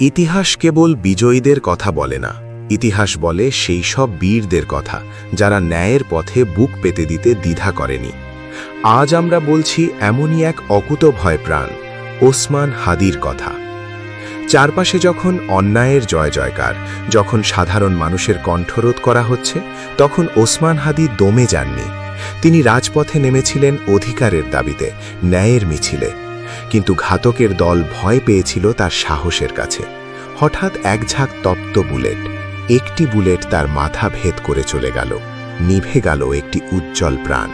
ইতিহাস কেবল বিজয়ীদের কথা বলে না। ইতিহাস বলে সেই সব বীরদের কথা, যারা ন্যায়ের পথে বুক পেতে দিতে দ্বিধা করেনি। আজ আমরা বলছি এমনই এক অকুত ভয় প্রাণ, ওসমান হাদির কথা। চারপাশে যখন অন্যায়ের জয় জয়কার, যখন সাধারণ মানুষের কণ্ঠরোধ করা হচ্ছে, তখন ওসমান হাদি দমে যাননি। তিনি রাজপথে নেমেছিলেন অধিকারের দাবিতে, ন্যায়ের মিছিলে। কিন্তু ঘাতকের দল ভয় পেয়েছিল তার সাহসের কাছে। হঠাৎ এক ঝাঁক তপ্ত বুলেট, একটি বুলেট তার মাথা ভেদ করে চলে গেল, নিভে গেল একটি উজ্জ্বল প্রাণ।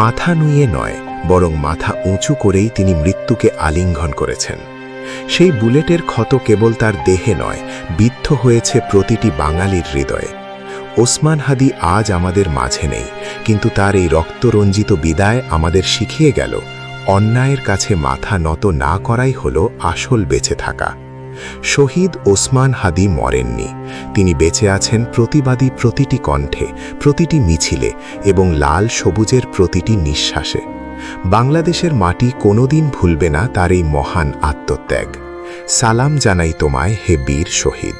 মাথা নুয়ে নয়, বরং মাথা উঁচু করেই তিনি মৃত্যুকে আলিঙ্গন করেছেন। সেই বুলেটের ক্ষত কেবল তার দেহে নয়, বিদ্ধ হয়েছে প্রতিটি বাঙালির হৃদয়ে। ওসমান হাদি আজ আমাদের মাঝে নেই, কিন্তু তার এই রক্তরঞ্জিত বিদায় আমাদের শিখিয়ে গেল। অন্যায়ের কাছে মাথা নত না করাই হল আসল বেঁচে থাকা। শহীদ ওসমান হাদি মরেননি। তিনি বেঁচে আছেন প্রতিবাদী প্রতিটি কণ্ঠে, প্রতিটি মিছিলে এবং লাল সবুজের প্রতিটি নিঃশ্বাসে। বাংলাদেশের মাটি কোনোদিন ভুলবে না তার এই মহান আত্মত্যাগ। সালাম জানাই তোমায় হে বীর শহীদ।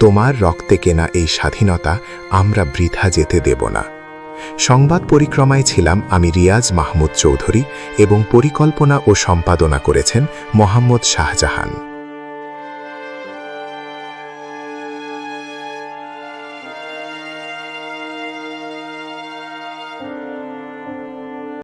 তোমার রক্তে কেনা এই স্বাধীনতা আমরা বৃথা যেতে দেব না। সংবাদ পরিক্রমায় ছিলাম আমি রিয়াজ মাহমুদ চৌধুরী এবং পরিকল্পনা ও সম্পাদনা করেছেন মোহাম্মদ শাহজাহান।